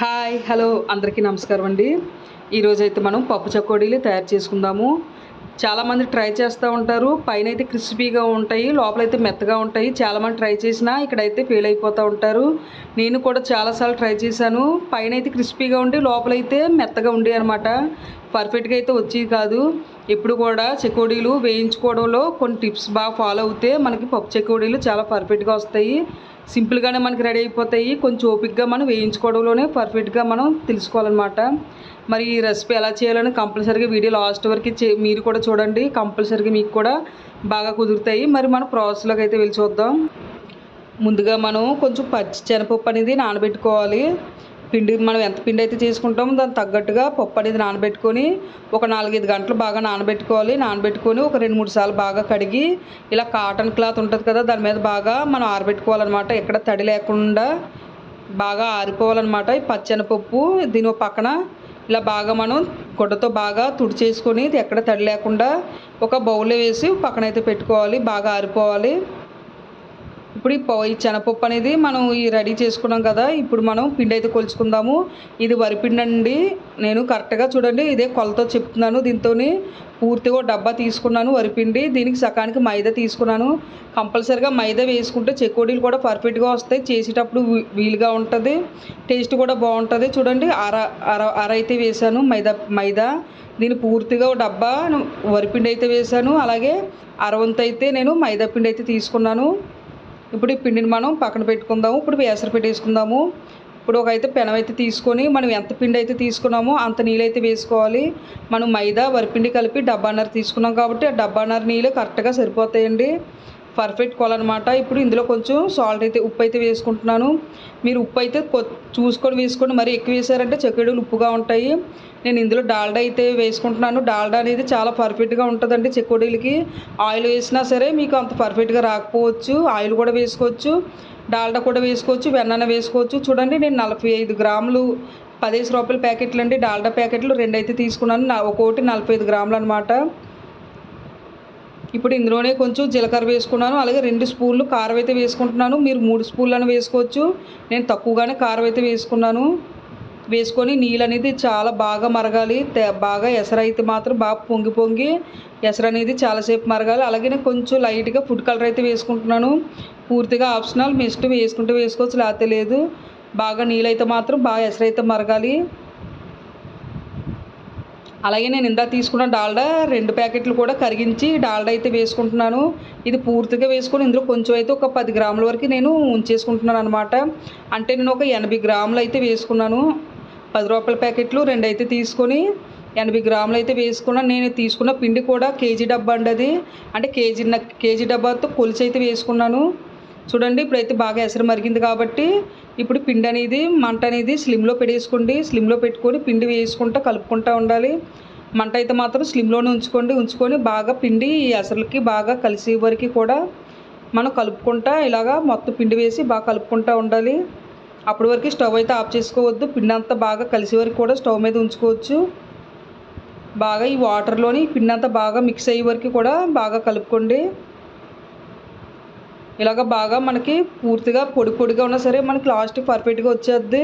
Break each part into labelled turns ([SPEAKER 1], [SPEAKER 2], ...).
[SPEAKER 1] Hi hello అందరికీ నమస్కారం అండి. ఈరోజైతే మనం పప్పు చకోడీలు తయారు చేసుకుందాము. చాలామంది ట్రై చేస్తూ ఉంటారు. పైన అయితే క్రిస్పీగా ఉంటాయి లోపలైతే మెత్తగా ఉంటాయి. చాలామంది ట్రై చేసినా ఇక్కడైతే ఫెయిల్ అయిపోతూ ఉంటారు. నేను కూడా చాలాసార్లు ట్రై చేశాను. పైన అయితే క్రిస్పీగా ఉండి లోపలైతే మెత్తగా ఉండి అనమాట. పర్ఫెక్ట్గా అయితే వచ్చేవి కాదు. ఎప్పుడు కూడా చెకోడీలు వేయించుకోవడంలో కొన్ని టిప్స్ బాగా ఫాలో అవుతే మనకి పప్పు చెకోడీలు చాలా పర్ఫెక్ట్గా వస్తాయి. సింపుల్గానే మనకి రెడీ అయిపోతాయి. కొంచెం ఓపిక్గా మనం వేయించుకోవడంలోనే పర్ఫెక్ట్గా మనం తెలుసుకోవాలన్నమాట. మరి ఈ రెసిపీ ఎలా చేయాలని కంపల్సరీగా వీడియో లాస్ట్ వరకు చే- మీరు కూడా చూడండి. కంపల్సరీగా మీకు కూడా బాగా కుదురుతాయి. మరి మనం ప్రాసెస్లోకి అయితే వెళ్ళి చూద్దాం. ముందుగా మనం కొంచెం పచ్చి శనగపప్పు అనేది నానబెట్టుకోవాలి. పిండి మనం ఎంత పిండి అయితే చేసుకుంటామో దానికి తగ్గట్టుగా పప్పు అనేది నానబెట్టుకొని ఒక నాలుగైదు గంటలు బాగా నానబెట్టుకోవాలి. నానబెట్టుకొని ఒక రెండు మూడు సార్లు బాగా కడిగి ఇలా కాటన్ క్లాత్ ఉంటుంది కదా దాని మీద బాగా మనం ఆరబెట్టుకోవాలన్నమాట. ఎక్కడ తడి లేకుండా బాగా ఆరిపోవాలన్నమాట. ఈ పచ్చెనపప్పు దీని పక్కన ఇలా బాగా మనం గుడ్డతో బాగా తుడిచేసుకొని ఇది ఎక్కడ తడి లేకుండా ఒక బౌల్లో వేసి పక్కన అయితే పెట్టుకోవాలి బాగా ఆరిపోవాలి. ఇప్పుడు ఈ ప- ఈ శనగపప్పు అనేది మనం ఈ రెడీ చేసుకున్నాం కదా ఇప్పుడు మనం పిండి అయితే కొలుచుకుందాము. ఇది వరిపిండి అండి. నేను కరెక్ట్గా చూడండి ఇదే కొలతో చెప్తున్నాను. దీంతో పూర్తిగా డబ్బా తీసుకున్నాను వరిపిండి దీనికి సకానికి మైదా తీసుకున్నాను. కంపల్సరిగా మైదా వేసుకుంటే చెకోడీలు కూడా పర్ఫెక్ట్గా వస్తాయి. చేసేటప్పుడు వీలుగా ఉంటుంది. టేస్ట్ కూడా బాగుంటుంది. చూడండి అర అర అర అయితే వేసాను మైదా మైదా. దీని పూర్తిగా డబ్బా వరిపిండి అయితే వేసాను. అలాగే అరవంత అయితే నేను మైదా పిండి అయితే తీసుకున్నాను. ఇప్పుడు ఈ పిండిని మనం పక్కన పెట్టుకుందాము. ఇప్పుడు వేసర పెట్టేసుకుందాము ఇప్పుడు ఒక అయితే పెనం అయితే తీసుకొని మనం ఎంత పిండి అయితే తీసుకున్నామో అంత నీళ్ళు అయితే వేసుకోవాలి. మనం మైదా వరిపిండి కలిపి డబ్బాన్నర తీసుకున్నాం కాబట్టి ఆ డబ్బాన్నర నీళ్ళు కరెక్ట్గా సరిపోతాయండి. పర్ఫెక్ట్ కొలనమాట ఇప్పుడు ఇందులో కొంచెం సాల్ట్ అయితే ఉప్పు అయితే వేసుకుంటున్నాను. మీరు ఉప్పు అయితే కొ- చూసుకొని వేసుకొని మరి ఎక్కువ వేసారంటే చెక్కడీలు ఉప్పుగా ఉంటాయి. నేను ఇందులో డాల్డా అయితే వేసుకుంటున్నాను. డాల్డా అనేది చాలా పర్ఫెక్ట్గా ఉంటుందండి చెకోడీలకి ఆయిల్ వేసినా సరే మీకు అంత పర్ఫెక్ట్గా రాకపోవచ్చు. ఆయిల్ కూడా వేసుకోవచ్చు. డాల్డా కూడా వేసుకోవచ్చు. వెన్న వేసుకోవచ్చు. చూడండి నేను నలభై ఐదు గ్రాములు పదిహేను రూపాయల ప్యాకెట్లు అండి డాల్డా ప్యాకెట్లు రెండు అయితే తీసుకున్నాను. నా- ఒక్కొక్కటి నలభై ఐదు గ్రాములు అనమాట ఇప్పుడు ఇందులోనే కొంచెం జీలకర్ర వేసుకున్నాను అలాగే రెండు స్పూన్లు కారం అయితే వేసుకుంటున్నాను. మీరు మూడు స్పూన్లను వేసుకోవచ్చు. నేను తక్కువగానే కారం అయితే వేసుకున్నాను. వేసుకొని నీళ్ళు అనేది చాలా బాగా మరగాలి. తే- బాగా ఎసరైతే మాత్రం బాగా పొంగి పొంగి ఎసరు అనేది చాలాసేపు మరగాలి. అలాగే నేను కొంచెం లైట్గా ఫుడ్ కలర్ అయితే వేసుకుంటున్నాను. పూర్తిగా ఆప్షనల్. మీ ఇష్టం వేసుకుంటే వేసుకోవచ్చు లేకపోతే లేదు. బాగా నీళ్ళు అయితే మాత్రం బాగా ఎసరైతే మరగాలి. అలాగే నేను ఇందా తీసుకున్న డాల్డా రెండు ప్యాకెట్లు కూడా కరిగించి డాల్డా అయితే వేసుకుంటున్నాను. ఇది పూర్తిగా వేసుకొని ఇందులో కొంచెం అయితే ఒక పది గ్రాముల వరకు నేను ఉంచేసుకుంటున్నాను అనమాట అంటే నేను ఒక ఎనభై గ్రాములు అయితే వేసుకున్నాను. పది రూపాయల ప్యాకెట్లు రెండు అయితే తీసుకొని ఎనభై గ్రాములు అయితే వేసుకున్నాను. నేను తీసుకున్న పిండి కూడా కేజీ డబ్బా అండి అది. అంటే కేజీ కేజీ డబ్బాతో కొలిచి అయితే వేసుకున్నాను. చూడండి ఇప్పుడైతే బాగా ఎసరు మరిగింది కాబట్టి ఇప్పుడు పిండి అనేది మంట అనేది స్లిమ్లో పెట్టేసుకోండి. స్లిమ్లో పెట్టుకొని పిండి వేసుకుంటూ కలుపుకుంటూ ఉండాలి. మంట అయితే మాత్రం స్లిమ్లోనే ఉంచుకోండి. ఉంచుకొని బాగా పిండి ఈ ఎసరులకి బాగా కలిసే వరకు కూడా మనం కలుపుకుంటా ఇలాగా మొత్తం పిండి వేసి బాగా కలుపుకుంటూ ఉండాలి. అప్పటి వరకు స్టవ్ అయితే ఆఫ్ చేసుకోవద్దు. పిండి అంతా బాగా కలిసే వరకు కూడా స్టవ్ మీద ఉంచుకోవచ్చు. బాగా ఈ వాటర్లోని పిండి అంతా బాగా మిక్స్ అయ్యే వరకు కూడా బాగా కలుపుకోండి. ఇలాగ బాగా మనకి పూర్తిగా పొడి పొడిగా ఉన్నా సరే మనకి లాస్ట్ పర్ఫెక్ట్గా వచ్చేద్ది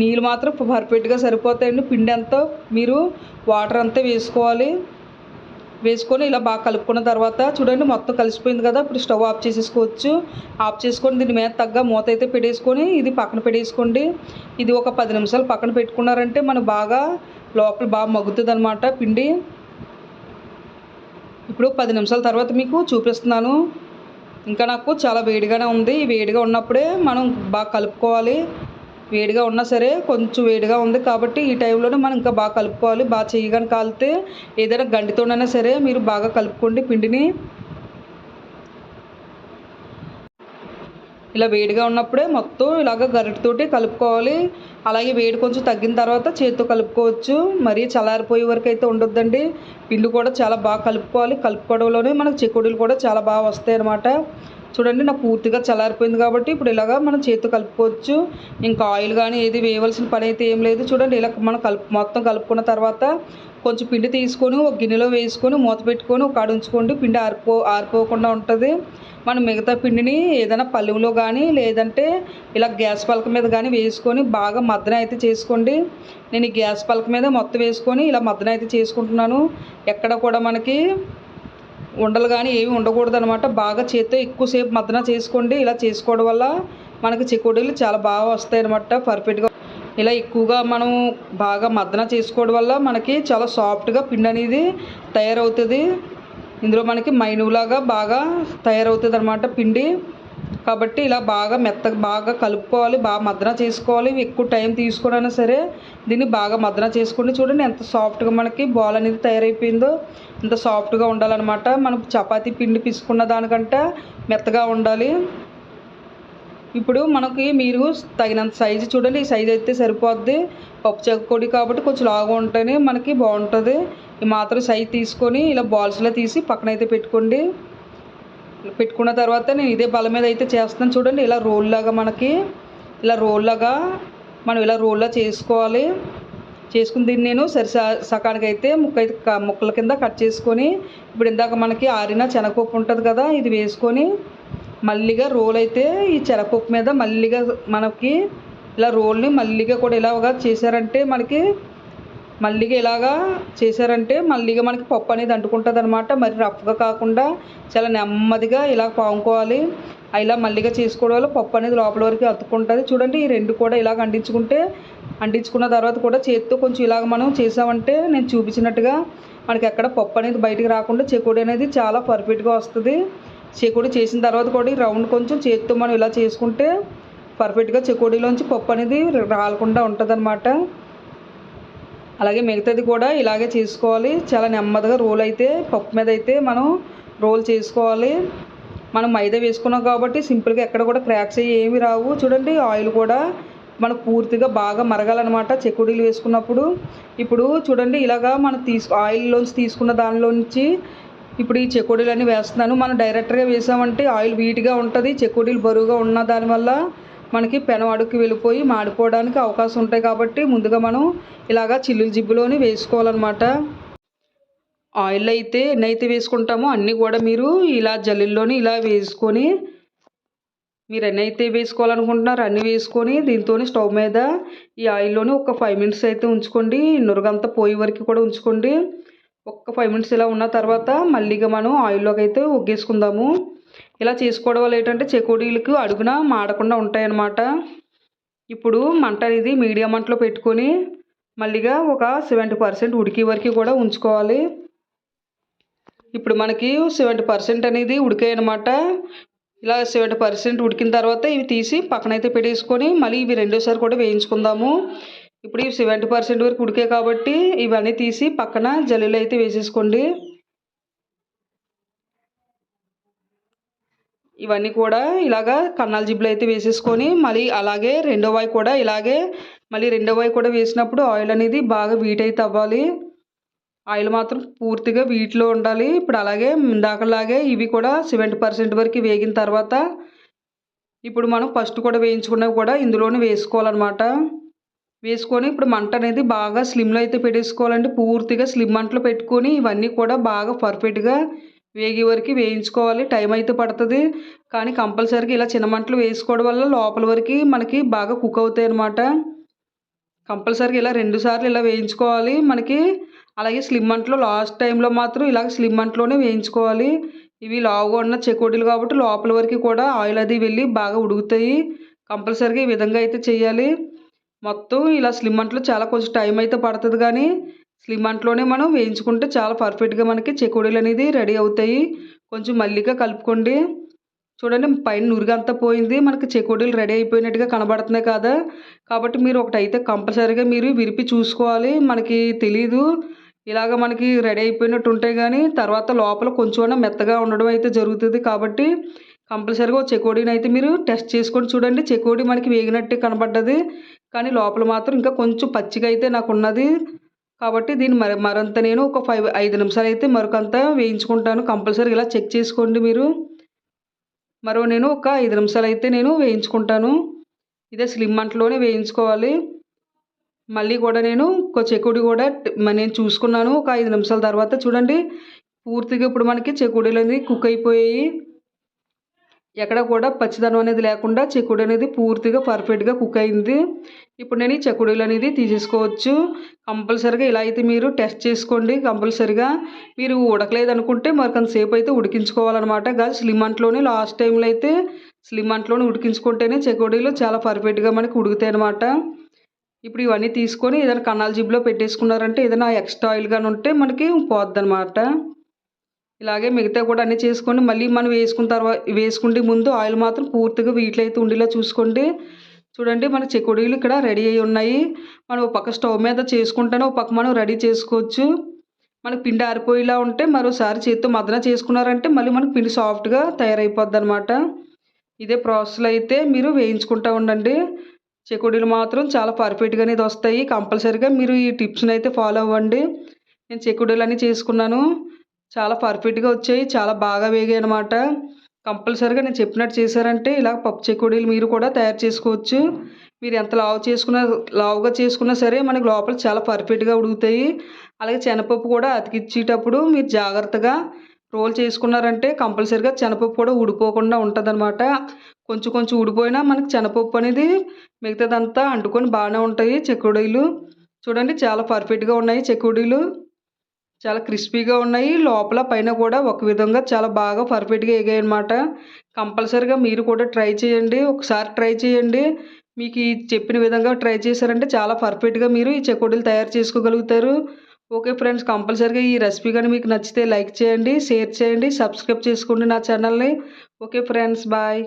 [SPEAKER 1] నీళ్ళు మాత్రం పర్ఫెక్ట్గా సరిపోతాయండి. పిండి అంతా మీరు వాటర్ అంతా వేసుకోవాలి. వేసుకొని ఇలా బాగా కలుపుకున్న తర్వాత చూడండి మొత్తం కలిసిపోయింది కదా ఇప్పుడు స్టవ్ ఆఫ్ చేసేసుకోవచ్చు. ఆఫ్ చేసుకొని దీని మీద తగ్గ మూత అయితే పెట్టేసుకొని ఇది పక్కన పెట్టేసుకోండి. ఇది ఒక పది నిమిషాలు పక్కన పెట్టుకున్నారంటే మనం బాగా లోపల బాగా మగ్గుతుంది అనమాట పిండి. ఇప్పుడు పది నిమిషాల తర్వాత మీకు చూపిస్తున్నాను. ఇంకా నాకు చాలా వేడిగానే ఉంది. వేడిగా ఉన్నప్పుడే మనం బాగా కలుపుకోవాలి. వేడిగా ఉన్నా సరే కొంచెం వేడిగా ఉంది కాబట్టి ఈ టైంలోనే మనం ఇంకా బాగా కలుపుకోవాలి. బాగా చేయగానే కాలితే ఏదైనా గంటితోనైనా సరే మీరు బాగా కలుపుకోండి పిండిని. ఇలా వేడిగా ఉన్నప్పుడే మొత్తం ఇలాగ గరిటతోటి కలుపుకోవాలి. అలాగే వేడి కొంచెం తగ్గిన తర్వాత చేతితో కలుపుకోవచ్చు. మరీ చల్లారిపోయే వరకు అయితే ఉండొద్దండి. పిండి కూడా చాలా బాగా కలుపుకోవాలి. కలుపుకోవడంలోనే మనకు చిక్కుడులు కూడా చాలా బాగా వస్తాయి అన్నమాట చూడండి నాకు పూర్తిగా చల్లారిపోయింది కాబట్టి ఇప్పుడు ఇలాగా మనం చేతితో కలుపుకోవచ్చు. ఇంకా ఆయిల్ కానీ ఏది వేయవలసిన పని అయితే ఏం లేదు. చూడండి ఇలా మనం కలుపు మొత్తం కలుపుకున్న తర్వాత కొంచెం పిండి తీసుకొని ఒక గిన్నెలో వేసుకొని మూత పెట్టుకొని ఒక కాడ ఉంచుకోండి. పిండి ఆరిపో ఆరిపోకుండా ఉంటుంది. మనం మిగతా పిండిని ఏదైనా పల్లెంలో కానీ లేదంటే ఇలా గ్యాస్ పలక మీద కానీ వేసుకొని బాగా మద్దన అయితే చేసుకోండి. నేను ఈ గ్యాస్ పలక మీద మొత్తం వేసుకొని ఇలా మద్దన అయితే చేసుకుంటున్నాను. ఎక్కడ కూడా మనకి ఉండలు కానీ ఏమి ఉండకూడదు అనమాట బాగా చేత్తో ఎక్కువసేపు మద్దన చేసుకోండి. ఇలా చేసుకోవడం వల్ల మనకి చికోడీలు చాలా బాగా వస్తాయి అనమాట పర్ఫెక్ట్గా ఇలా ఎక్కువగా మనం బాగా మద్దన చేసుకోవడం వల్ల మనకి చాలా సాఫ్ట్గా పిండి అనేది తయారవుతుంది. ఇందులో మనకి మైనులాగా బాగా తయారవుతుంది అనమాట పిండి. కాబట్టి ఇలా బాగా మెత్తగా బాగా కలుపుకోవాలి బాగా మద్దన చేసుకోవాలి. ఎక్కువ టైం తీసుకున్నా సరే దీన్ని బాగా మద్దన చేసుకుని చూడండి ఎంత సాఫ్ట్గా మనకి బాల్ అనేది తయారైపోయిందో ఎంత సాఫ్ట్గా ఉండాలన్నమాట. మనం చపాతీ పిండి పిసుకున్న దానికంటే మెత్తగా ఉండాలి. ఇప్పుడు మనకి మీరు తగినంత సైజు చూడండి. ఈ సైజు అయితే సరిపోద్ది. పప్పు చెక్కకొడి కాబట్టి కొంచెం లాగా ఉంటేనే మనకి బాగుంటుంది. ఈ మాత్రం సైజు తీసుకొని ఇలా బాల్స్లో తీసి పక్కన అయితే పెట్టుకోండి. పెట్టుకున్న తర్వాత నేను ఇదే బల మీద అయితే చేస్తున్నాను. చూడండి ఇలా రోల్ లాగా మనకి ఇలా రోల్ లాగా మనం ఇలా రోల్లా చేసుకోవాలి. చేసుకుని దీన్ని నేను సరి సకానికి అయితే ముక్క అయితే క- ముక్కల కింద కట్ చేసుకొని ఇప్పుడు ఇందాక మనకి ఆరిన శనగపప్పు ఉంటుంది కదా ఇది వేసుకొని మల్లిగా రోల్ అయితే ఈ శనగపప్పు మీద మల్లిగా మనకి ఇలా రోల్ని మల్లిగా కూడా ఇలాగా చేశారంటే మనకి మల్లిగా ఇలాగా చేశారంటే మల్లిగా మనకి పప్పు అనేది అంటుకుంటుంది అనమాట మరి రఫ్గా కాకుండా చాలా నెమ్మదిగా ఇలా పాముకోవాలి. ఇలా మల్లిగా చేసుకోవడం వల్ల పప్పు అనేది లోపల వరకు అతుక్కుంటుంది. చూడండి ఈ రెండు కూడా ఇలాగ అంటించుకుంటే అంటించుకున్న తర్వాత కూడా చేతితో కొంచెం ఇలాగ మనం చేసామంటే నేను చూపించినట్టుగా మనకి ఎక్కడ పప్పు అనేది బయటికి రాకుండా చెకోడి అనేది చాలా పర్ఫెక్ట్గా వస్తుంది. చెకోడి చేసిన తర్వాత కూడా ఈ రౌండ్ కొంచెం చేతితో మనం ఇలా చేసుకుంటే పర్ఫెక్ట్గా చెకోడీలోంచి పప్పు అనేది రాలకుండా ఉంటుంది అలాగే మిగతాది కూడా ఇలాగే చేసుకోవాలి. చాలా నెమ్మదిగా రోల్ అయితే పప్పు మీద అయితే మనం రోల్ చేసుకోవాలి. మనం మైదా వేసుకున్నాం కాబట్టి సింపుల్గా ఎక్కడ కూడా క్రాక్స్ అయ్యి ఏమి రావు. చూడండి ఆయిల్ కూడా మనకు పూర్తిగా బాగా మరగాలన్నమాట చెక్కుడీలు వేసుకున్నప్పుడు. ఇప్పుడు చూడండి ఇలాగా మనం తీసు ఆయిల్లోంచి తీసుకున్న దానిలోంచి ఇప్పుడు ఈ చెక్కుడీలు అన్నీ వేస్తున్నాను. మనం డైరెక్ట్గా వేసామంటే ఆయిల్ వీటిగా ఉంటుంది చెక్కుడీలు బరువుగా ఉన్న దానివల్ల మనకి పెనం వెళ్ళిపోయి మాడిపోవడానికి అవకాశం ఉంటాయి కాబట్టి ముందుగా మనం ఇలాగా చిల్లులు జిబ్బులోని వేసుకోవాలన్నమాట. ఆయిల్ అయితే ఎన్ని అయితే వేసుకుంటామో. అన్నీ కూడా మీరు ఇలా జల్లెల్లోని ఇలా వేసుకొని మీరు ఎన్నైతే వేసుకోవాలనుకుంటున్నారో. అన్నీ వేసుకొని దీంతో స్టవ్ మీద ఈ ఆయిల్లోని ఒక ఫైవ్ మినిట్స్ అయితే ఉంచుకోండి. నురగంతా పోయే వరకు కూడా ఉంచుకోండి. ఒక్క ఫైవ్ మినిట్స్ ఇలా ఉన్న తర్వాత మళ్ళీగా మనం ఆయిల్లోకి అయితే ఒగ్గేసుకుందాము. ఇలా చేసుకోవడం వల్ల ఏంటంటే చెకోడీలకు అడుగున మాడకుండా ఉంటాయన్నమాట. ఇప్పుడు మంట అనేది మీడియం మంటలో పెట్టుకొని మళ్ళీగా ఒక సెవెంటీ పర్సెంట్ ఉడికే వరకు కూడా ఉంచుకోవాలి. ఇప్పుడు మనకి సెవెంటీ పర్సెంట్ అనేది ఉడికాయనమాట ఇలా సెవెంటీ పర్సెంట్ ఉడికిన తర్వాత ఇవి తీసి పక్కన అయితే పెట్టేసుకొని మళ్ళీ ఇవి రెండోసారి కూడా వేయించుకుందాము. ఇప్పుడు ఇవి సెవెంటీ పర్సెంట్ వరకు ఉడికాయి కాబట్టి ఇవన్నీ తీసి పక్కన జల్లులు అయితే వేసేసుకోండి. ఇవన్నీ కూడా ఇలాగా కన్నాల జిబ్బులు అయితే వేసేసుకొని మళ్ళీ అలాగే రెండో వాయి కూడా ఇలాగే మళ్ళీ రెండో వాయి కూడా వేసినప్పుడు ఆయిల్ అనేది బాగా వీట్ అయితే అవ్వాలి. ఆయిల్ మాత్రం పూర్తిగా వీటిలో ఉండాలి. ఇప్పుడు అలాగే ఇందాకలాగే ఇవి కూడా సెవెంటీ పర్సెంట్ వరకు వేగిన తర్వాత ఇప్పుడు మనం ఫస్ట్ కూడా వేయించుకున్నవి కూడా ఇందులోనే వేసుకోవాలన్నమాట. వేసుకొని ఇప్పుడు మంట అనేది బాగా స్లిమ్లో అయితే పెట్టేసుకోవాలంటే పూర్తిగా స్లిమ్ మంటలో పెట్టుకొని ఇవన్నీ కూడా బాగా పర్ఫెక్ట్గా వేగే వరకు వేయించుకోవాలి. టైం అయితే పడుతుంది. కానీ కంపల్సరీగా ఇలా చిన్న మంటలు వేసుకోవడం వల్ల లోపల వరకు మనకి బాగా కుక్ అవుతాయి అన్నమాట. కంపల్సరీగా ఇలా రెండు సార్లు ఇలా వేయించుకోవాలి. మనకి అలాగే స్లిమ్ మంటలో లాస్ట్ టైంలో మాత్రం ఇలాగ స్లిమ్ మంటలోనే వేయించుకోవాలి. ఇవి లావుగా ఉన్న చెకోడీలు కాబట్టి లోపల వరకు కూడా ఆయిల్ అది వెళ్ళి బాగా ఉడుకుతాయి. కంపల్సరీగా ఈ విధంగా అయితే చేయాలి. మొత్తం ఇలా స్లిమ్ మంటలో చాలా కొంచెం టైం అయితే పడుతుంది కానీ స్లిమ్ అంట్లోనే మనం వేయించుకుంటే చాలా పర్ఫెక్ట్గా మనకి చెకోడీలు అనేది రెడీ అవుతాయి. కొంచెం మల్లిగా కలుపుకోండి. చూడండి పైన నురుగంతా పోయింది. మనకి చెకోడీలు రెడీ అయిపోయినట్టుగా కనబడుతున్నాయి కదా. కాబట్టి మీరు ఒకటైతే కంపల్సరీగా మీరు విరిపి చూసుకోవాలి. మనకి తెలీదు. ఇలాగ మనకి రెడీ అయిపోయినట్టు ఉంటాయి కానీ తర్వాత లోపల కొంచెం మెత్తగా ఉండడం అయితే జరుగుతుంది కాబట్టి కంపల్సరీగా చెకోడీని అయితే మీరు టెస్ట్ చేసుకొని చూడండి. చెకోడీ మనకి వేగినట్టే కనబడ్డది. కానీ లోపల మాత్రం ఇంకా కొంచెం పచ్చిగా అయితే నాకు ఉన్నది. కాబట్టి దీన్ని మరి మరంత నేను ఒక ఫైవ్ ఐదు నిమిషాలు అయితే మరొకంత వేయించుకుంటాను. కంపల్సరీ ఇలా చెక్ చేసుకోండి మీరు. మరో నేను ఒక ఐదు నిమిషాలు అయితే నేను వేయించుకుంటాను. ఇదే స్లిమ్ మంటలోనే వేయించుకోవాలి. మళ్ళీ కూడా నేను ఒక చెకుడి కూడా నేను చూసుకున్నాను. ఒక ఐదు నిమిషాల తర్వాత చూడండి. పూర్తిగా ఇప్పుడు మనకి చెకుడీలు అనేది కుక్ అయిపోయాయి. ఎక్కడ కూడా పచ్చిదనం అనేది లేకుండా చెక్కుడు అనేది పూర్తిగా పర్ఫెక్ట్గా కుక్ అయింది. ఇప్పుడు నేను ఈ చెక్కుడులు అనేది తీసేసుకోవచ్చు. కంపల్సరిగా ఇలా అయితే మీరు టెస్ట్ చేసుకోండి కంపల్సరిగా. మీరు ఉడకలేదు అనుకుంటే మరి కొంతసేపు అయితే ఉడికించుకోవాలన్నమాట. కాదు స్లిమ్ అంట్లోనే లాస్ట్ టైంలో అయితే స్లిమ్ అంట్లోనే ఉడికించుకుంటేనే చెకోడీలు చాలా పర్ఫెక్ట్గా మనకి ఉడుకుతాయి అనమాట ఇప్పుడు ఇవన్నీ తీసుకొని ఏదైనా కన్నాల జిబ్లో పెట్టేసుకున్నారంటే ఏదైనా ఎక్స్ట్రా ఆయిల్ కానీ ఉంటే మనకి పోద్ది ఇలాగే మిగతా కూడా అన్నీ చేసుకొని మళ్ళీ మనం వేసుకున్న తర్వాత వేసుకుంటే ముందు ఆయిల్ మాత్రం పూర్తిగా వీటిలో అయితే ఉండేలా చూసుకోండి. చూడండి మన చెకుడీలు ఇక్కడ రెడీ అయి ఉన్నాయి. మనం ఒక పక్క స్టవ్ మీద చేసుకుంటేనే ఒక పక్క మనం రెడీ చేసుకోవచ్చు. మనకి పిండి ఆరిపోయేలా ఉంటే మరోసారి చేతితో మదన చేసుకున్నారంటే మళ్ళీ మనకి పిండి సాఫ్ట్గా తయారైపోద్ది అనమాట ఇదే ప్రాసెస్లో అయితే మీరు వేయించుకుంటూ ఉండండి. చెకోడీలు మాత్రం చాలా పర్ఫెక్ట్గా అనేది వస్తాయి. కంపల్సరీగా మీరు ఈ టిప్స్ని అయితే ఫాలో అవ్వండి. నేను చెకోడీలు అన్నీ చేసుకున్నాను. చాలా పర్ఫెక్ట్గా వచ్చాయి. చాలా బాగా వేగాయి అనమాట కంపల్సరీగా నేను చెప్పినట్టు చేశారంటే ఇలా పప్పు చెక్కుడీలు మీరు కూడా తయారు చేసుకోవచ్చు. మీరు ఎంత లావు చేసుకున్నా లావుగా చేసుకున్నా సరే మనకి లోపల చాలా పర్ఫెక్ట్గా ఉడుకుతాయి. అలాగే శనపప్పు కూడా అతికిచ్చేటప్పుడు మీరు జాగ్రత్తగా రోల్ చేసుకున్నారంటే కంపల్సరీగా శనపప్పు కూడా ఊడిపోకుండా ఉంటుందన్నమాట. కొంచెం కొంచెం ఊడిపోయినా మనకి శనపప్పు అనేది మిగతాదంతా అంటుకొని బాగానే ఉంటాయి చెక్కుడీలు చూడండి చాలా పర్ఫెక్ట్గా ఉన్నాయి చెక్కుడీలు చాలా క్రిస్పీగా ఉన్నాయి. లోపల పైన కూడా ఒక విధంగా చాలా బాగా పర్ఫెక్ట్గా ఎగాయి అనమాట కంపల్సరీగా మీరు కూడా ట్రై చేయండి. ఒకసారి ట్రై చేయండి. మీకు ఈ చెప్పిన విధంగా ట్రై చేశారంటే చాలా పర్ఫెక్ట్గా మీరు ఈ చెకోడీలు తయారు చేసుకోగలుగుతారు. ఓకే ఫ్రెండ్స్ కంపల్సరీగా ఈ రెసిపీ కానీ మీకు నచ్చితే లైక్ చేయండి షేర్ చేయండి సబ్స్క్రైబ్ చేసుకోండి నా ఛానల్ని. Okay friends bye.